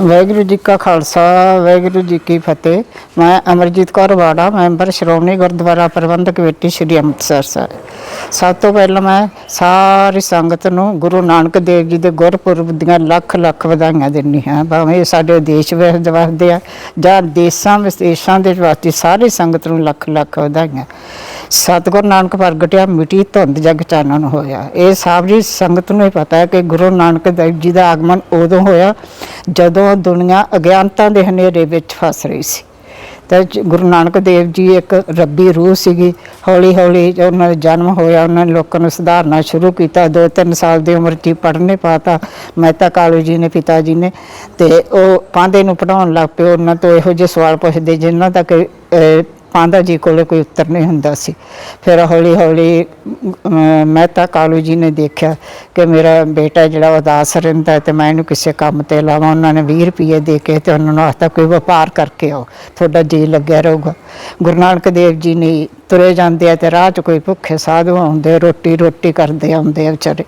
ਵਾਹਿਗੁਰੂ ਜੀ ਕਾ ਖਾਲਸਾ, ਵਾਹਿਗੁਰੂ ਜੀ ਕੀ ਫਤਿਹ। ਮੈਂ ਅਮਰਜੀਤ ਕੌਰ ਵਾੜਾ, ਮੈਂਬਰ ਸ਼੍ਰੋਮਣੀ ਗੁਰਦੁਆਰਾ ਪ੍ਰਬੰਧਕ ਕਮੇਟੀ ਸ਼੍ਰੀ ਅੰਮ੍ਰਿਤਸਰ ਸਾਹਿਬ। ਸਭ ਤੋਂ ਪਹਿਲਾਂ ਮੈਂ ਸਾਰੀ ਸੰਗਤ ਨੂੰ ਗੁਰੂ ਨਾਨਕ ਦੇਵ ਜੀ ਦੇ ਗੁਰਪੁਰਬ ਦੀਆਂ ਲੱਖ ਲੱਖ ਵਧਾਈਆਂ ਦਿੰਦੀ ਹਾਂ। ਭਾਵੇਂ ਸਾਡੇ ਦੇਸ਼ ਵਿੱਚ ਵਸਦੇ ਆ ਜਾਂ ਦੇਸ਼ਾਂ ਵਿਦੇਸ਼ਾਂ ਦੇ ਵਾਸਤੇ ਸਾਰੀ ਸੰਗਤ ਨੂੰ ਲੱਖ ਲੱਖ ਵਧਾਈਆਂ। ਸਤਿਗੁਰੂ ਨਾਨਕ ਪ੍ਰਗਟਿਆ, ਮਿੱਟੀ ਧੁੰਦ ਜਗ ਚਾਨਣ ਹੋਇਆ। ਇਹ ਸਾਰੀ ਸੰਗਤ ਨੂੰ ਹੀ ਪਤਾ ਹੈ ਕਿ ਗੁਰੂ ਨਾਨਕ ਦੇਵ ਜੀ ਦਾ ਆਗਮਨ ਉਦੋਂ ਹੋਇਆ ਜਦੋਂ ਦੁਨੀਆ ਅਗਿਆਨਤਾ ਦੇ ਹਨੇਰੇ ਵਿੱਚ ਫਸ ਰਹੀ ਸੀ। ਤੇ ਗੁਰੂ ਨਾਨਕ ਦੇਵ ਜੀ ਇੱਕ ਰੱਬੀ ਰੂਹ ਸੀਗੀ। ਹੌਲੀ ਹੌਲੀ ਉਹਨਾਂ ਦਾ ਜਨਮ ਹੋਇਆ, ਉਹਨਾਂ ਨੇ ਲੋਕਾਂ ਨੂੰ ਸੁਧਾਰਨਾ ਸ਼ੁਰੂ ਕੀਤਾ। 2-3 ਸਾਲ ਦੀ ਉਮਰ 'ਚ ਹੀ ਪੜ੍ਹਨੇ ਪਾਤਾ। ਮਹਿਤਾ ਕਾਲੂ ਜੀ ਨੇ, ਪਿਤਾ ਜੀ ਨੇ। ਤੇ ਉਹ ਪਾਂਦੇ ਨੂੰ ਪੜਾਉਣ ਲੱਗ ਪਏ। ਉਹਨਾਂ ਤੋਂ ਇਹੋ ਜਿਹੇ ਸਵਾਲ ਪੁੱਛਦੇ ਜਿਨ੍ਹਾਂ ਤੱਕ ਪਾਂਦਾ ਜੀ ਕੋਲੇ ਕੋਈ ਉੱਤਰ ਨਹੀਂ ਹੁੰਦਾ ਸੀ। ਫਿਰ ਹੌਲੀ ਹੌਲੀ ਮਹਿਤਾ ਕਾਲੂ ਜੀ ਨੇ ਦੇਖਿਆ ਕਿ ਮੇਰਾ ਬੇਟਾ ਜਿਹੜਾ ਉਦਾਸ ਰਹਿੰਦਾ ਹੈ ਤੇ ਮੈਂ ਇਹਨੂੰ ਕਿਸੇ ਕੰਮ ਤੇ ਲਾਵਾਂ। ਉਹਨਾਂ ਨੇ 20 ਰੁਪਏ ਦੇ ਕੇ ਤੇ ਉਹਨਾਂ ਨੂੰ ਆਖਤਾ, ਕੋਈ ਵਪਾਰ ਕਰਕੇ ਆਓ, ਤੁਹਾਡਾ ਜੀ ਲੱਗਿਆ ਰਹੂਗਾ। ਗੁਰੂ ਨਾਨਕ ਦੇਵ ਜੀ ਨੇ ਤੁਰੇ ਜਾਂਦੇ ਆ ਤੇ ਰਾਹ 'ਚ ਕੋਈ ਭੁੱਖੇ ਸਾਧੂ ਆਉਂਦੇ ਰੋਟੀ ਰੋਟੀ ਕਰਦੇ ਆਉਂਦੇ ਆ ਵਿਚਾਰੇ।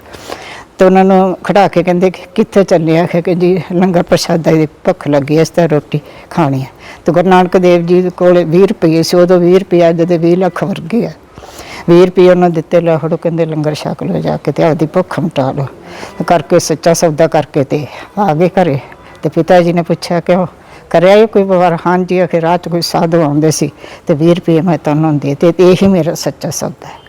ਤੇ ਉਹਨਾਂ ਨੂੰ ਖੜਾ ਕੇ ਕਹਿੰਦੇ ਕਿ ਕਿੱਥੇ ਚੱਲੇ? ਆ ਕਿ ਜੀ ਲੰਗਰ ਪ੍ਰਸ਼ਾਦਾ ਦੀ ਭੁੱਖ ਲੱਗੀ ਐ ਇਸ ਤਰ੍ਹਾਂ ਰੋਟੀ ਖਾਣੀ ਹੈ ਤੇ ਗੁਰੂ ਨਾਨਕ ਦੇਵ ਜੀ ਕੋਲ 20 ਰੁਪਏ ਸੀ, ਉਦੋਂ 20 ਰੁਪਏ ਅੱਜ ਦੇ 20 ਲੱਖ ਵਰਗੇ ਆ। 20 ਰੁਪਏ ਉਹਨਾਂ ਦਿੱਤੇ ਲਾਹੜੋ ਕਹਿੰਦੇ ਲੰਗਰ ਛਕ ਲਓ ਜਾ ਕੇ ਤੇ ਆਪਦੀ ਭੁੱਖ ਮਿਟਾ ਲਓ। ਕਰਕੇ ਸੱਚਾ ਸੌਦਾ ਕਰਕੇ ਤੇ ਆ ਗਏ ਘਰੇ। ਤੇ ਪਿਤਾ ਜੀ ਨੇ ਪੁੱਛਿਆ ਕਿ ਉਹ ਕਰਿਆ ਇਹ ਕੋਈ ਵਾਰ ਹਾਂਜੀ, ਆਖੇ ਰਾਤ 'ਚ ਕੋਈ ਸਾਧੂ ਆਉਂਦੇ ਸੀ ਤੇ 20 ਰੁਪਏ ਮੈਂ ਤੁਹਾਨੂੰ ਦੇ ਤੇ ਇਹੀ ਮੇਰਾ ਸੱਚਾ ਸੌਦਾ ਹੈ।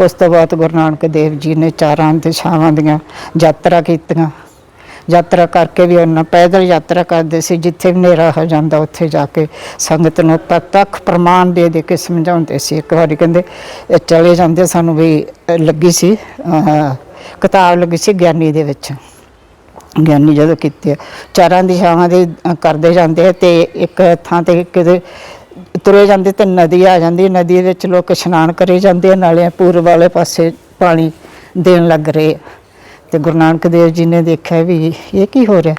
ਉਸ ਤੋਂ ਬਾਅਦ ਗੁਰੂ ਨਾਨਕ ਦੇਵ ਜੀ ਨੇ ਚਾਰਾਂ ਦਿਸ਼ਾਵਾਂ ਦੀਆਂ ਯਾਤਰਾ ਕੀਤੀਆਂ। ਯਾਤਰਾ ਕਰਕੇ ਵੀ ਉਹਨਾਂ ਪੈਦਲ ਯਾਤਰਾ ਕਰਦੇ ਸੀ ਜਿੱਥੇ ਵੀ ਹਨੇਰਾ ਹੋ ਜਾਂਦਾ ਉੱਥੇ ਜਾ ਕੇ ਸੰਗਤ ਨੂੰ ਪ੍ਰਤੱਖ ਪ੍ਰਮਾਣ ਦੇ ਦੇ ਕੇ ਸਮਝਾਉਂਦੇ ਸੀ। ਇੱਕ ਵਾਰੀ ਕਹਿੰਦੇ ਚਲੇ ਜਾਂਦੇ ਸਾਨੂੰ ਵੀ ਲੱਗੀ ਸੀ ਕਿਤਾਬ ਲੱਗੀ ਸੀ ਗਿਆਨੀ ਦੇ ਵਿੱਚ। ਗਿਆਨੀ ਜਦੋਂ ਕੀਤੇ ਆ, ਚਾਰਾਂ ਦਿਸ਼ਾਵਾਂ ਦੇ ਕਰਦੇ ਜਾਂਦੇ ਆ ਤੇ ਇੱਕ ਥਾਂ ਤੇ ਕਿਤੇ ਤੁਰੇ ਜਾਂਦੇ ਤੇ ਨਦੀ ਆ ਜਾਂਦੀ, ਨਦੀ ਵਿੱਚ ਲੋਕ ਇਸ਼ਨਾਨ ਕਰੇ ਜਾਂਦੇ ਆ, ਨਾਲੇ ਪੂਰਬ ਵਾਲੇ ਪਾਸੇ ਪਾਣੀ ਦੇਣ ਲੱਗ ਰਹੇ ਆ। ਤੇ ਗੁਰੂ ਨਾਨਕ ਦੇਵ ਜੀ ਨੇ ਦੇਖਿਆ ਵੀ ਇਹ ਕੀ ਹੋ ਰਿਹਾ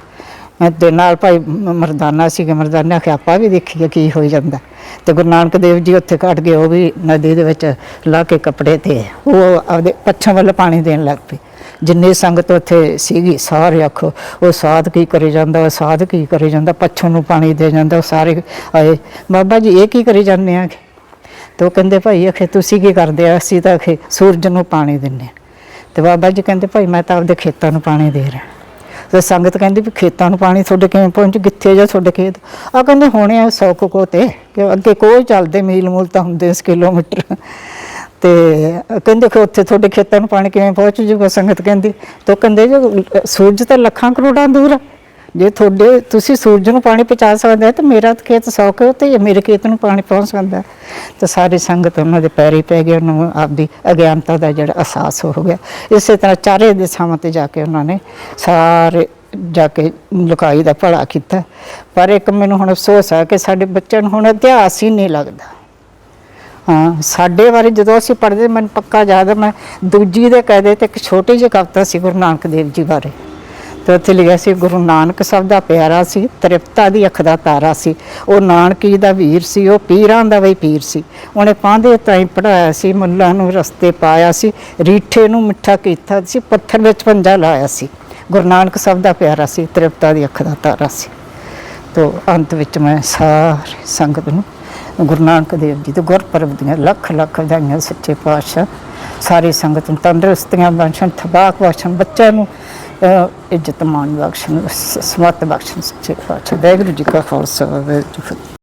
ਮੈਂ ਦੇ ਨਾਲ ਭਾਈ ਮ- ਮਰਦਾਨਾ ਸੀਗਾ, ਮਰਦਾਨਾ ਆਖਿਆ, ਆਪਾਂ ਵੀ ਦੇਖੀਏ ਕੀ ਹੋਈ ਜਾਂਦਾ। ਤੇ ਗੁਰੂ ਨਾਨਕ ਦੇਵ ਜੀ ਉੱਥੇ ਕੱਢ ਗਏ ਉਹ ਵੀ ਨਦੀ ਦੇ ਵਿੱਚ ਲਾ ਕੇ ਕੱਪੜੇ ਤੇ ਉਹ ਆਪਦੇ ਪੱਛਮ ਵੱਲ ਪਾਣੀ ਦੇਣ ਲੱਗ ਪਏ। ਜਿੰਨੀ ਸੰਗਤ ਉੱਥੇ ਸੀਗੀ, ਸਾਰੇ ਆਖੋ, ਉਹ ਸਾਧ ਕੀ ਕਰੀ ਜਾਂਦਾ, ਉਹ ਸਾਧ ਕੀ ਕਰੀ ਜਾਂਦਾ? ਪੱਛੋਂ ਨੂੰ ਪਾਣੀ ਦੇ ਜਾਂਦਾ, ਉਹ ਸਾਰੇ ਆਏ। ਬਾਬਾ ਜੀ, ਇਹ ਕੀ ਕਰੀ ਜਾਂਦੇ ਆ? ਤੇ ਉਹ ਕਹਿੰਦੇ, ਭਾਈ ਅਖੇ ਤੁਸੀਂ ਕੀ ਕਰਦੇ ਆ? ਅਸੀਂ ਤਾਂ ਅਖੇ ਸੂਰਜ ਨੂੰ ਪਾਣੀ ਦਿੰਨੇ ਆ। ਤੇ ਬਾਬਾ ਜੀ ਕਹਿੰਦੇ, ਭਾਈ ਮੈਂ ਤਾਂ ਆਪਦੇ ਖੇਤਾਂ ਨੂੰ ਪਾਣੀ ਦੇ ਰਿਹਾ। ਤੇ ਸੰਗਤ ਕਹਿੰਦੀ ਵੀ ਖੇਤਾਂ ਨੂੰ ਪਾਣੀ ਤੁਹਾਡੇ ਕਿਵੇਂ ਪਹੁੰਚ, ਕਿੱਥੇ ਜਾ ਤੁਹਾਡੇ ਖੇਤ? ਆ ਕਹਿੰਦੇ ਹੋਣੇ ਆ 100 ਕੋ ਤੇ ਕਿ ਅੱਗੇ ਕੋਈ ਚੱਲਦੇ ਮੀਲ ਮੂਲ ਤਾਂ ਹੁੰਦੇ ਇਸ ਕਿਲੋਮੀਟਰ। ਤੇ ਕਹਿੰਦੇ ਕਿ ਉੱਥੇ ਤੁਹਾਡੇ ਖੇਤਾਂ ਨੂੰ ਪਾਣੀ ਕਿਵੇਂ ਪਹੁੰਚ ਜੂਗਾ? ਸੰਗਤ ਕਹਿੰਦੀ, ਤੇ ਉਹ ਕਹਿੰਦੇ ਜੋ, ਸੂਰਜ ਤਾਂ ਲੱਖਾਂ ਕਰੋੜਾਂ ਦੂਰ ਆ। ਜੇ ਤੁਹਾਡੇ ਤੁਸੀਂ ਸੂਰਜ ਨੂੰ ਪਾਣੀ ਪਹੁੰਚਾ ਸਕਦੇ ਹੋ ਤਾਂ ਮੇਰਾ ਤਾਂ ਖੇਤ 100 ਕਿਉਂ ਤੇ ਮੇਰੇ ਖੇਤ ਨੂੰ ਪਾਣੀ ਪਹੁੰਚ ਸਕਦਾ ਤਾਂ ਸਾਰੀ ਸੰਗਤ ਉਹਨਾਂ ਦੇ ਪੈਰੀ ਪੈ ਗਈ ਉਹਨਾਂ ਨੂੰ ਆਪਦੀ ਅਗਿਆਨਤਾ ਦਾ ਜਿਹੜਾ ਅਹਿਸਾਸ ਹੋ ਗਿਆ। ਇਸੇ ਤਰ੍ਹਾਂ ਚਾਰੇ ਦਿਸ਼ਾਵਾਂ ਤੇ ਜਾ ਕੇ ਉਹਨਾਂ ਨੇ ਸਾਰੇ ਜਾ ਕੇ ਲੁਕਾਈ ਦਾ ਭਲਾ ਕੀਤਾ। ਪਰ ਇੱਕ ਮੈਨੂੰ ਹੁਣ ਅਫਸੋਸ ਆ ਕਿ ਸਾਡੇ ਬੱਚਿਆਂ ਨੂੰ ਹੁਣ ਇਤਿਹਾਸ ਹੀ ਨਹੀਂ ਲੱਗਦਾ। ਹਾਂ, ਸਾਡੇ ਬਾਰੇ ਜਦੋਂ ਅਸੀਂ ਪੜ੍ਹਦੇ, ਮੈਨੂੰ ਪੱਕਾ ਯਾਦ ਹੈ, ਮੈਂ ਦੂਜੀ ਦੇ ਕਾਇਦੇ ਤੇ ਇੱਕ ਛੋਟੀ ਜਿਹੀ ਕਵਿਤਾ ਸੀ ਗੁਰੂ ਨਾਨਕ ਦੇਵ ਜੀ ਬਾਰੇ। ਤੇ ਉੱਥੇ ਲਿਖਿਆ ਸੀ, ਗੁਰੂ ਨਾਨਕ ਸਭ ਦਾ ਪਿਆਰਾ ਸੀ, ਤ੍ਰਿਪਤਾ ਦੀ ਅੱਖ ਦਾ ਤਾਰਾ ਸੀ। ਉਹ ਨਾਨਕੀ ਦਾ ਵੀਰ ਸੀ, ਉਹ ਪੀਰਾਂ ਦਾ ਵੀ ਪੀਰ ਸੀ। ਉਹਨੇ ਪਾਂਦੇ ਤਾਈਂ ਪੜਾਇਆ ਸੀ, ਮੁੱਲਾਂ ਨੂੰ ਰਸਤੇ ਪਾਇਆ ਸੀ, ਰੀਠੇ ਨੂੰ ਮਿੱਠਾ ਕੀਤਾ ਸੀ, ਪੱਥਰ ਵਿੱਚ ਪੰਜਾ ਲਾਇਆ ਸੀ। ਗੁਰੂ ਨਾਨਕ ਸਭ ਦਾ ਪਿਆਰਾ ਸੀ, ਤ੍ਰਿਪਤਾ ਦੀ ਅੱਖ ਦਾ ਤਾਰਾ ਸੀ। ਤੋ ਅੰਤ ਵਿੱਚ ਮੈਂ ਸਾਰੀ ਸੰਗਤ ਨੂੰ ਗੁਰੂ ਨਾਨਕ ਦੇਵ ਜੀ ਦੇ ਗੁਰਪੁਰਬ ਦੀਆਂ ਲੱਖ ਲੱਖ ਵਧਾਈਆਂ, ਸੱਚੇ ਪਾਤਸ਼ਾਹ, ਸਾਰੀ ਸੰਗਤ ਨੂੰ ਤੰਦਰੁਸਤੀਆਂ ਬਖਸ਼ਣ ਥਬਾਕ ਬਖਸ਼ਣ ਬੱਚਿਆਂ ਨੂੰ ਇੱਜ਼ਤ ਮਾਣ ਬਖਸ਼ਣ ਸ- ਸਮਤ ਬਖਸ਼ਣ ਸੱਚੇ ਪਾਤਸ਼ਾਹ ਵਾਹਿਗੁਰੂ ਜੀ ਕਾ ਖਾਲਸਾ ਵਾਹਿਗੁਰੂ ਜੀ ਕੀ ਫਤਿਹ